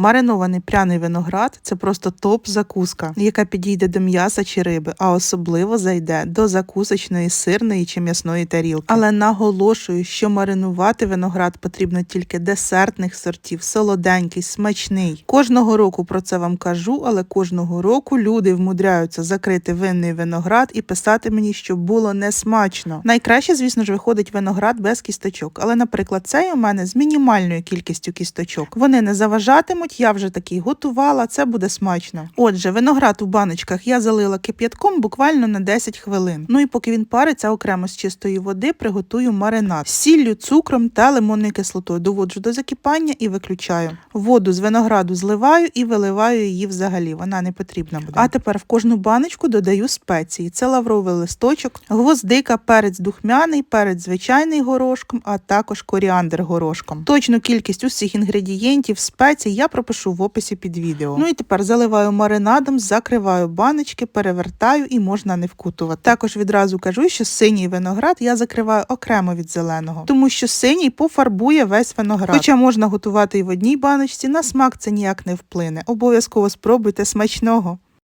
Маринований пряний виноград це просто топ закуска, яка підійде до м'яса чи риби, а особливо зайде до закусочної сирної чи м'ясної тарілки. Але наголошую, що маринувати виноград потрібно тільки десертних сортів, солоденький, смачний. Кожного року про це вам кажу, але кожного року люди вмудряються закрити винний виноград і писати мені, що було несмачно. Найкраще, звісно ж, виходить виноград без кісточок. Але, наприклад, цей у мене з мінімальною кількістю кісточок. Вони не заважатимуть, я вже такий готувала, це буде смачно. Отже, виноград у баночках я залила кип'ятком буквально на 10 хвилин. Ну і поки він париться окремо з чистої води, приготую маринад з сіллю, цукром та лимонною кислотою. Доводжу до закипання і виключаю. Воду з винограду зливаю і виливаю її взагалі. Вона не потрібна буде. А тепер в кожну баночку додаю спеції. Це лавровий листочок, гвоздика, перець духмяний, перець звичайний горошком, а також коріандр горошком. Точну кількість усіх інгредієнтів, спецій я пропишу в описі під відео. Ну і тепер заливаю маринадом, закриваю баночки, перевертаю і можна не вкутувати. Також відразу кажу, що синій виноград я закриваю окремо від зеленого, тому що синій пофарбує весь виноград. Хоча можна готувати і в одній баночці, на смак це ніяк не вплине. Обов'язково спробуйте смачного.